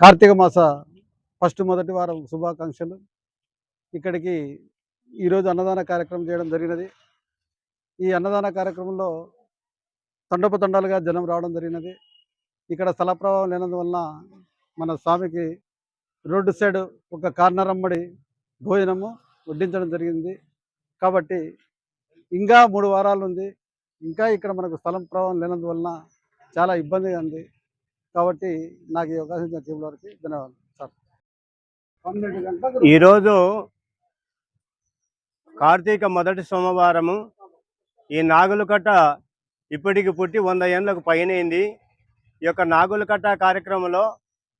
కార్తీక మాస ఫస్ట్ మొదటి వారం శుభాకాంక్షలు. ఇక్కడికి ఈరోజు అన్నదాన కార్యక్రమం చేయడం జరిగినది. ఈ అన్నదాన కార్యక్రమంలో తండపు తండాలుగా జనం రావడం జరిగినది. ఇక్కడ స్థల ప్రభావం లేనందువలన మన స్వామికి రోడ్డు సైడ్ ఒక కార్నర్ అమ్మడి భోజనము వడ్డించడం జరిగింది. కాబట్టి ఇంకా మూడు వారాలు ఉంది. ఇంకా ఇక్కడ మనకు స్థలం ప్రభావం లేనందువలన చాలా ఇబ్బందిగా ఉంది. కాబట్టి నాకు ఈ అవకాశం ఇచ్చిన టీం వారికి ధన్యవాదాలు సార్. ఈరోజు కార్తీక మొదటి సోమవారము ఈ నాగులకట్ట ఇప్పటికి పుట్టి వంద ఏళ్ళకు పైనైంది. ఈ యొక్క నాగులకట్ట కార్యక్రమంలో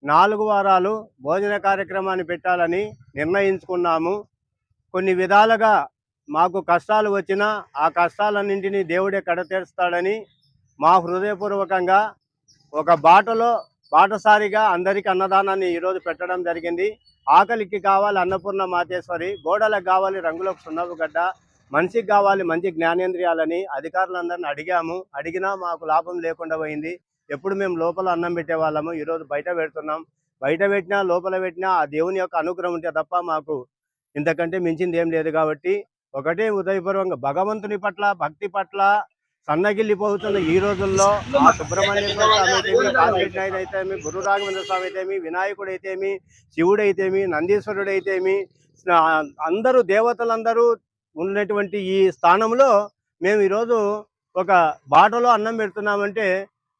నాలుగు వారాలు భోజన కార్యక్రమాన్ని పెట్టాలని నిర్ణయించుకున్నాము. కొన్ని విధాలుగా మాకు కష్టాలు వచ్చినా ఆ కష్టాలన్నింటినీ దేవుడే కడతీరుస్తాడని మా హృదయపూర్వకంగా ఒక బాటలో బాటసారిగా అందరికి అన్నదానాన్ని ఈరోజు పెట్టడం జరిగింది. ఆకలికి కావాలి అన్నపూర్ణ మాతేశ్వరి గోడలకు కావాలి రంగులకు సున్నపు గడ్డ మనిషికి కావాలి మంచి జ్ఞానేంద్రియాలని అధికారులందరిని అడిగాము. అడిగినా మాకు లాభం లేకుండా పోయింది. ఎప్పుడు మేము లోపల అన్నం పెట్టేవాళ్ళము ఈరోజు బయట పెడుతున్నాం. బయట పెట్టినా లోపల పెట్టినా ఆ దేవుని యొక్క అనుగ్రహం ఉంటే తప్ప మాకు ఇంతకంటే మించింది ఏం లేదు కాబట్టి ఒకటే ఉదయపూర్వకంగా భగవంతుని పట్ల భక్తి పట్ల సన్నగిల్లిపోతున్న ఈ రోజుల్లో ఆ సుబ్రహ్మణ్యేశ్వర స్వామి అయితేమి అయితేమి గురు రాఘవేంద్ర స్వామి అయితేమి వినాయకుడు అయితేమి శివుడు అయితేమి నందీశ్వరుడు అయితేమి అందరూ దేవతలందరూ ఉన్నటువంటి ఈ స్థానంలో మేము ఈరోజు ఒక బాటలో అన్నం పెడుతున్నామంటే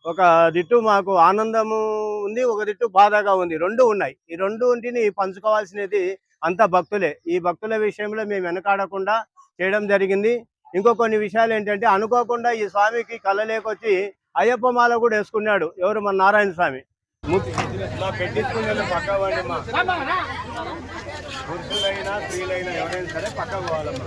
ఒక దిట్టు మాకు ఆనందము ఉంది ఒక దిట్టు బాధగా ఉంది. రెండు ఉన్నాయి. ఈ రెండుంటిని పంచుకోవాల్సినది అంత భక్తులే. ఈ భక్తుల విషయంలో మేము వెనకాడకుండా చేయడం జరిగింది. ఇంకో కొన్ని విషయాలు ఏంటంటే అనుకోకుండా ఈ స్వామికి కళ్ళలేకొచ్చి అయ్యప్ప మాల కూడా వేసుకున్నాడు. ఎవరు? మన నారాయణ స్వామి. మా పెట్టించుకునే పక్క వాడి పురుషులైనా స్త్రీలైనా ఎవరైనా సరే పక్క పోవాలమ్మా.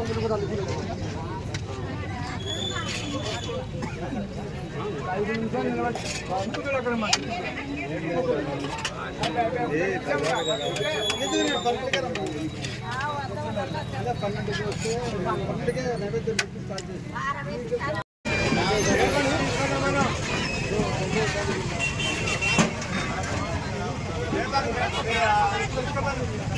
పెట్టండి కొద్ది కొద్ది. పన్నెండుకి పన్నెండుకే నైవేద్యం స్టార్ట్ చేసి